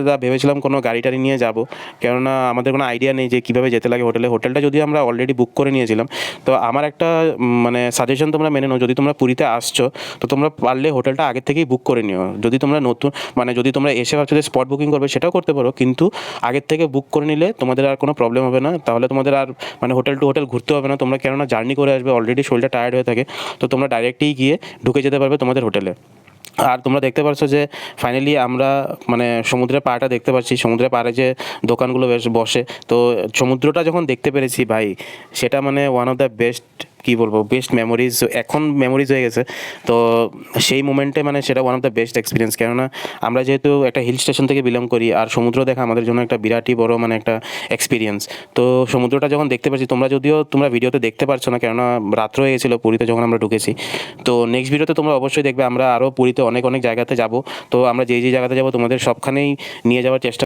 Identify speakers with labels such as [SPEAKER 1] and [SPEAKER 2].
[SPEAKER 1] দাদা, ভেবেছিলাম কোনো গাড়ি টাড়ি নিয়ে যাব। কেননা আমাদের কোনো আইডিয়া নেই যে কীভাবে যেতে লাগে হোটেলে হোটেলটা যদি আমরা অলরেডি বুক করে নিয়েছিলাম, তো আমার একটা মানে সাজেশন তোমরা মেনে নাও। যদি তোমরা পুরীতে আসছো, তো তোমরা পারলে হোটেলটা আগের থেকেই বুক করে নিও। যদি তোমরা নতুন মানে যদি তোমরা এসে ভাবছ যে স্পট বুকিং করবে, সেটাও করতে পারো। কিন্তু আগের থেকে বুক করে নিলে তোমাদের আর কোনো প্রবলেম হবে না। তাহলে তোমাদের আর মানে হোটেল টু হোটেল ঘুরতে হবে না। তোমরা কেননা জার্নি করে আসবে অলরেডি শরীরটা টায়ার্ড হয়ে থাকে। তো তোমরা ডাইরেক্টই গিয়ে ঢুকে যেতে পারবে তোমাদের হোটেলে আর তোমরা দেখতে পাচ্ছ যে ফাইনালি আমরা মানে সমুদ্রের পাড়টা দেখতে পাচ্ছি। সমুদ্রের পাড়ে যে দোকানগুলো বেশ বসে। তো সমুদ্রটা যখন দেখতে পেরেছি ভাই, সেটা মানে ওয়ান অফ দ্য বেস্ট কী বলব বেস্ট মেমোরিজ এখন মেমোরিজ হয়ে গেছে। তো সেই মোমেন্টে মানে সেটা one of the best experience কেননা আমরা যেহেতু একটা হিল স্টেশন থেকে বিলং করি, আর সমুদ্র দেখা আমাদের জন্য একটা বিরাটই বড় মানে একটা এক্সপিরিয়েন্স তো সমুদ্রটা যখন দেখতে পাচ্ছি, তোমরা যদিও তোমরা ভিডিওতে দেখতে পারছ না, কেননা রাত্র হয়ে গেছিল, পুরীতে যখন আমরা ঢুকেছি। তো নেক্সট ভিডিওতে তোমরা অবশ্যই দেখবে, আমরা আরও পুরীতে অনেক অনেক জায়গাতে যাব। তো আমরা যেই যেই জায়গাতে যাব, তোমাদের সবখানেই নিয়ে যাওয়ার চেষ্টা